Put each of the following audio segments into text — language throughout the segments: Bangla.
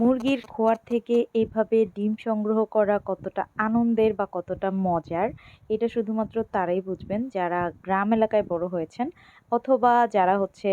মুরগির খোয়ার থেকে এভাবে ডিম সংগ্রহ করা কতটা আনন্দের বা কতটা মজার, এটা শুধুমাত্র তারাই বুঝবেন। যারা গ্রাম এলাকায় বড় হয়েছেন অথবা যারা হচ্ছে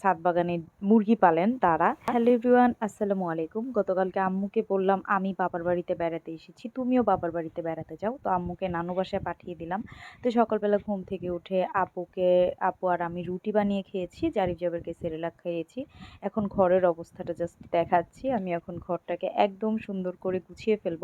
ছাদ বাগানে মুরগি পালেন তারা। হ্যালো এভরিওয়ান, আসসালামু আলাইকুম। গতকালকে আম্মুকে বললাম, আমি বাবার বাড়িতে বেড়াতে এসেছি। তুমিও বাবার বাড়িতে বেড়াতে যাও। তো আম্মুকে নানু বাসায় পাঠিয়ে দিলাম। তো সকালবেলা ঘুম থেকে উঠে আপুকে, আপু আর আমি রুটি বানিয়ে খেয়েছি, জারিফ জাবেরকে সেরেলাক খেয়েছি এখন ঘরের অবস্থাটা জাস্ট দেখাচ্ছি। আমি এখন ঘরটাকে একদম সুন্দর করে গুছিয়ে ফেলব।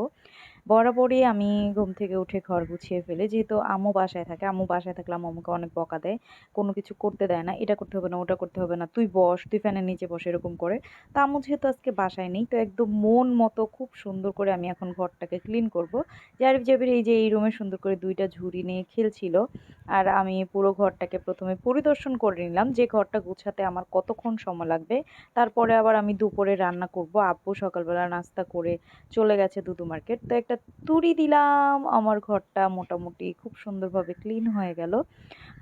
বরাবরই আমি ঘুম থেকে উঠে ঘর গুছিয়ে ফেলি। যেহেতু আম্মু বাসায় থাকে, আম্মু বাসায় থাকলে আম্মু আমাকে অনেক বকা দেয়। কোনো কিছু করতে দেয় না, এটা করতে হবে না, ওটা করতে হবে না, তুই বস, তুই ফ্যানের নিচে বস, এরকম করে। তা আম্মু যেহেতু আজকে বাসায় নেই, তো একদম মন মতো খুব সুন্দর করে আমি এখন ঘরটাকে ক্লিন করব। জারিফ জাবির এই যে, এই রুমে সুন্দর করে দুইটা ঝুড়ি নিয়ে খেলছিল আর আমি পুরো ঘরটাকে প্রথমে পরিদর্শন করে নিলাম যে, ঘরটা গুছাতে আমার কতক্ষণ সময় লাগবে। তারপরে আবার আমি দুপুরে রান্না করব। আব্বু সকালবেলা নাস্তা করে চলে গেছে দুদু মার্কেট। তো একটা তুড়ি দিলাম, আমার ঘরটা মোটামুটি খুব সুন্দরভাবে ক্লিন হয়ে গেল।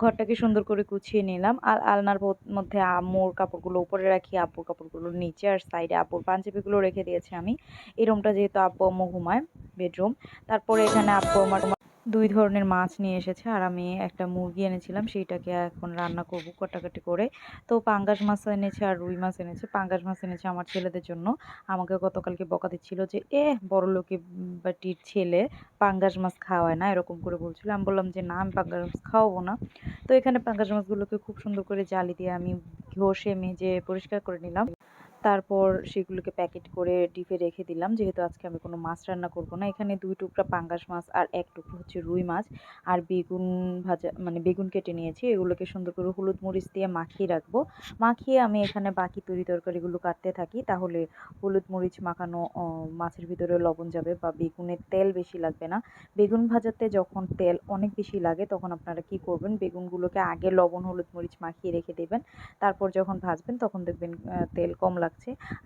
ঘরটাকে সুন্দর করে গুছিয়ে নিলাম। আর আলনার মধ্যে আমুর কাপড়গুলো, উপরে রাখি আব্বুর কাপড়গুলো, নিচে আর সাইডে আব্বুর পাঞ্জাবিগুলো রেখে দিয়েছি আমি। এই রুমটা যেহেতু আব্বু আম্মু ঘুমায় বেডরুম তারপরে এখানে আব্বু আমার দুই ধরনের মাছ নিয়ে এসেছে। আর আমি একটা মুরগি এনেছিলাম, সেইটাকে এখন রান্না করব কাটাকাটি করে। তো পাঙ্গাস মাছ এনেছে আর রুই মাছ এনেছে। পাঙ্গাস মাছ এনেছে আমার ছেলেদের জন্য। আমাকে গতকালকে বকা দিচ্ছিল যে এ বড় লোকে বাটির ছেলে পাঙ্গাস মাছ খাওয়ায় না? এরকম করে বলছিল। আমি বললাম যে, না, আমি পাঙ্গাস মাছ খাওয়াবো না। তো এখানে পাঙ্গাস মাছগুলোকে খুব সুন্দর করে জালি দিয়ে আমি ঘষে মেজে পরিষ্কার করে নিলাম। তারপর সেগুলোকে প্যাকেট করে ডিপে রেখে দিলাম। যেহেতু আজকে আমি কোনো মাছ রান্না করব না, এখানে দুই টুকরা পাঙ্গাস মাছ আর এক টুকরো হচ্ছে রুই মাছ আর বেগুন ভাজা মানে বেগুন কেটে নিয়েছি। এগুলোকে সুন্দর করে হলুদ মরিচ দিয়ে মাখিয়ে রাখব। মাখিয়ে আমি এখানে বাকি তরি তরকারিগুলো কাটতে থাকি, তাহলে হলুদ মরিচ মাখানো মাছের ভিতরে লবণ যাবে বা বেগুনের তেল বেশি লাগবে না। বেগুন ভাজাতে যখন তেল অনেক বেশি লাগে, তখন আপনারা কি করবেন, বেগুনগুলোকে আগে লবণ, হলুদ মরিচ মাখিয়ে রেখে দেবেন। তারপর যখন ভাজবেন, তখন দেখবেন তেল কম লাগছে।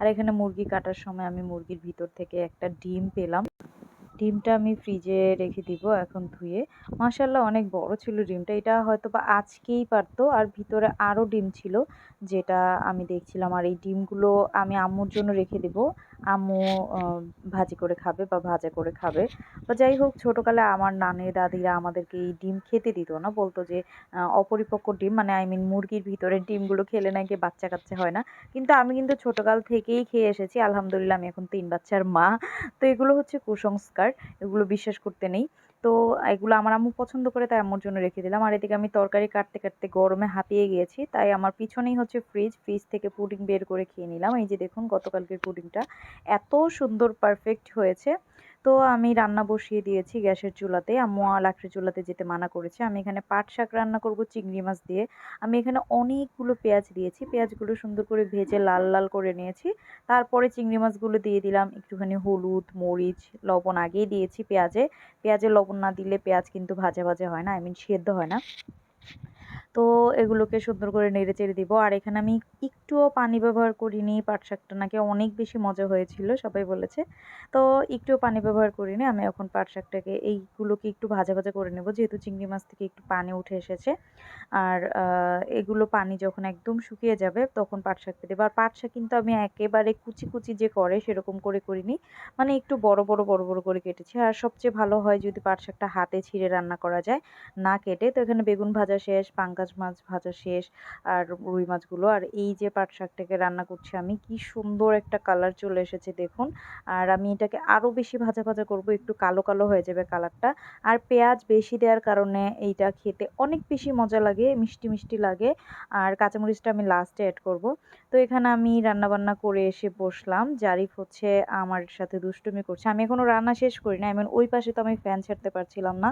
আর এখানে মুরগি কাটার সময় আমি মুরগির ভিতর থেকে একটা ডিম পেলাম। ডিমটা আমি ফ্রিজে রেখে দিব এখন ধুয়ে। মাসাল্লাহ অনেক বড় ছিল ডিমটা। এটা হয়তো বা আজকেই পারতো আর ভিতরে আরও ডিম ছিল, যেটা আমি দেখছিলাম। আর এই ডিমগুলো আমি আম্মুর জন্য রেখে দেব। আম্মু ভাজি করে খাবে বা ভাজা করে খাবে। বা যাই হোক, ছোটোকালে আমার নানি, দাদিরা আমাদেরকে এই ডিম খেতে দিত না। বলতো যে অপরিপক্ক ডিম মানে আই মিন মুরগির ভিতরে ডিমগুলো খেলে নাকি বাচ্চা কাচ্চা হয় না। কিন্তু আমি কিন্তু ছোটোকাল থেকেই খেয়ে এসেছি। আলহামদুলিল্লাহ, আমি এখন তিন বাচ্চার মা। তো এগুলো হচ্ছে কুসংস্কার, এগুলো বিশ্বাস করতে নেই। তো এগুলো আমার আম্মু পছন্দ করে তাই আম্মুর জন্য রেখে দিলাম। আর এদিকে আমি তরকারি কাটতে কাটতে গরমে হাঁপিয়ে গিয়েছি তাই আমার পিছনেই হচ্ছে ফ্রিজ ফ্রিজ থেকে পুডিং বের করে খেয়ে নিলাম। এই যে দেখুন গতকালকের পুডিংটা এত সুন্দর পারফেক্ট হয়েছে। তো আমি রান্না বসিয়ে দিয়েছি গ্যাসের চুলাতে। আম্মু আর লাকড়ির চুলাতে যেতে মানা করেছে। আমি এখানে পাট শাক রান্না করব চিংড়ি মাছ দিয়ে। আমি এখানে অনেকগুলো পেঁয়াজ দিয়েছি। পেঁয়াজগুলো সুন্দর করে ভেজে লাল লাল করে নিয়েছি। তারপরে চিংড়ি মাছগুলো দিয়ে দিলাম। একটুখানি হলুদ, মরিচ, লবণ আগেই দিয়েছি পেঁয়াজে। পেঁয়াজে লবণ না দিলে পেঁয়াজ কিন্তু ভাজা ভাজা হয় না, আই মিন সেদ্ধ হয় না। তো এগুলোকে সুন্দর করে নেড়ে চেড়ে দিব। আর এখানে আমি একটুও পানি ব্যবহার করিনি, পাট শাকটা নাকি অনেক বেশি মজা হয়েছিল, সবাই বলেছে। তো একটুও পানি ব্যবহার করিনি, আমি এখন পাট শাকটাকে এইগুলোকে একটু ভাজা ভাজা করে নেব, যেহেতু চিংড়ি মাছ থেকে একটু পানি উঠে এসেছে। আর এগুলো পানি যখন একদম শুকিয়ে যাবে, তখন পাট শাকটা দেবো। আর পাট শাক কিন্তু আমি একেবারে কুচি কুচি যে করে, সেরকম করে করিনি। মানে একটু বড় বড় বড় বড় করে কেটেছি। আর সবচেয়ে ভালো হয় যদি পাট শাকটা হাতে ছিঁড়ে রান্না করা যায়, না কেটে, তো এখানে বেগুন ভাজা শেষ পাঙ্গাস মাছ ভাজা শেষ আর রুই মাছগুলো। আর এই যে পাট শাকটাকে রান্না করছি আমি, কি সুন্দর একটা কালার চলে এসেছে দেখুন। আর আমি এটাকে আরও বেশি ভাজা ভাজা করব, একটু কালো কালো হয়ে যাবে কালারটা আর পেঁয়াজ বেশি দেওয়ার কারণে এইটা খেতে অনেক বেশি মজা লাগে, মিষ্টি মিষ্টি লাগে। আর কাঁচামরিচটা আমি লাস্টে অ্যাড করব। তো এখানে আমি রান্না বান্না করে এসে বসলাম। জারিফ হচ্ছে আমার সাথে দুষ্টুমি করছে। আমি এখনও রান্না শেষ করি না আমি ওই পাশে তো আমি ফ্যান ছাড়তে পারছিলাম না।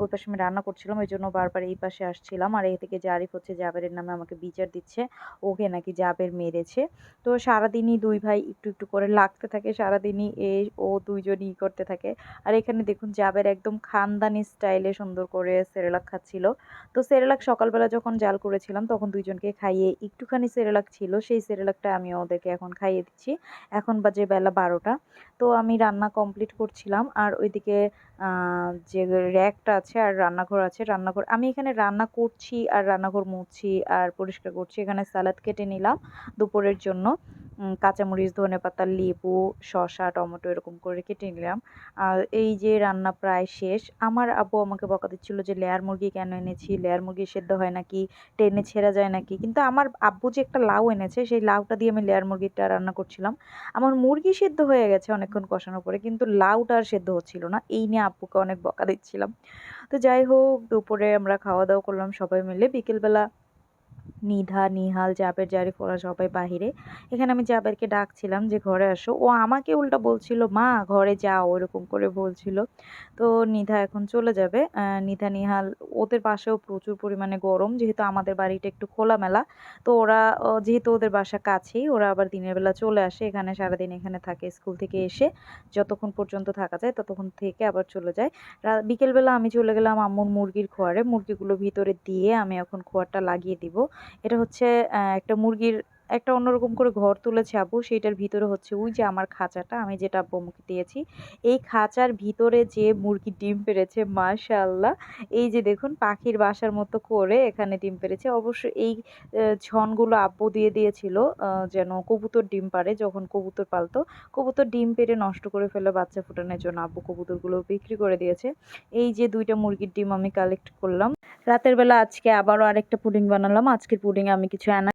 ওই পাশে আমি রান্না করছিলাম, ওই জন্য বারবার এই পাশে আসছিলাম। আর এদিকে জারিফ হচ্ছে জাবেরের নামে আমাকে বিচার দিচ্ছে, ওকে নাকি জাবের মেরেছে। তো সারাদিনই দুই ভাই একটু একটু করে লাগতে থাকে, সারাদিনই এ, ও দুইজনই করতে থাকে। আর এখানে দেখুন জাবের একদম খানদানি স্টাইলে সুন্দর করে সেরেলাক খাচ্ছিল। তো সেরেলাক সকালবেলা যখন জাল করেছিলাম, তখন দুইজনকে খাইয়ে একটুখানি সেরেলাক ছিল, সেই সেরেলাকটা আমি ওদেরকে এখন খাইয়ে দিচ্ছি। এখন বাজে বেলা বারোটা। তো আমি রান্না কমপ্লিট করছিলাম, আর ওইদিকে যে র্যাকটা আছে আর রান্নাঘর আছে, রান্নাঘর, আমি এখানে রান্না করছি আর আর রান্নাঘর মুছছি আর পরিষ্কার করছি। এখানে সালাদ কেটে নিলাম দুপুরের জন্য। কাঁচামরিচ ধনে পাতা লেবু, শসা, টমেটো এরকম করে কেটে নিলাম। আর এই যে রান্না প্রায় শেষ, আমার আব্বু আমাকে বকা দিচ্ছিল যে, লেয়ার মুরগি কেন এনেছি? লেয়ার মুরগি সেদ্ধ হয় নাকি? টেনে ছেঁড়া যায় নাকি? কিন্তু আমার আব্বু যে একটা লাউ এনেছে, সেই লাউটা দিয়ে আমি লেয়ার মুরগিটা রান্না করছিলাম। আমার মুরগি সেদ্ধ হয়ে গেছে অনেকক্ষণ কষানোর পরে, কিন্তু লাউটা আর সেদ্ধ হচ্ছিল না। এই নিয়ে আব্বুকে অনেক বকা দিচ্ছিলাম। তো যাই হোক দুপুরে আমরা খাওয়া দাওয়া করলাম সবাই মিলে। বিকেলবেলা নিধা, নিহাল, জাবের, জারিফ, ওরা সবাই বাহিরে। এখানে আমি জাবেরকে ডাকছিলাম যে, ঘরে আসো। ও আমাকে উল্টা বলছিল, মা, ঘরে যাও ওরকম করে বলছিল। তো নিধা এখন চলে যাবে। নিধা, নিহাল, ওদের পাশেও প্রচুর পরিমাণে গরম, যেহেতু আমাদের বাড়িটা একটু খোলামেলা। তো ওরা যেহেতু ওদের বাসা কাছেই, ওরা আবার দিনের বেলা চলে আসে। এখানে সারাদিন এখানে থাকে, স্কুল থেকে এসে যতক্ষণ পর্যন্ত থাকা যায়, ততক্ষণ থেকে আবার চলে যায়। বিকেলবেলা আমি চলে গেলাম আম্মুর মুরগির খোয়ারে। মুরগিগুলো ভিতরে দিয়ে আমি এখন খোয়ারটা লাগিয়ে দিব। এটা হচ্ছে একটা মুরগির একটা অন্যরকম করে ঘর তুলেছে আব্বু সেইটার ভিতরে হচ্ছে ওই যে আমার খাঁচাটা, আমি যেটা আব্বু দিয়েছি। এই খাঁচার ভিতরে যে মুরগি ডিম পেড়েছে মাশাআল্লাহ। এই যে দেখুন, পাখির বাসার মতো করে এখানে ডিম পেড়েছে অবশ্য এই ছনগুলো আব্বু দিয়ে দিয়েছিল যেন কবুতর ডিম পারে, যখন কবুতর পালতো। কবুতর ডিম পেরে নষ্ট করে ফেলে বাচ্চা ফোটানোর জন্য আব্বু কবুতরগুলো বিক্রি করে দিয়েছে। এই যে দুইটা মুরগির ডিম আমি কালেক্ট করলাম। রাতের বেলা আজকে আবারও আরেকটা পুডিং বানালাম। আজকের পুডিং আমি কিছু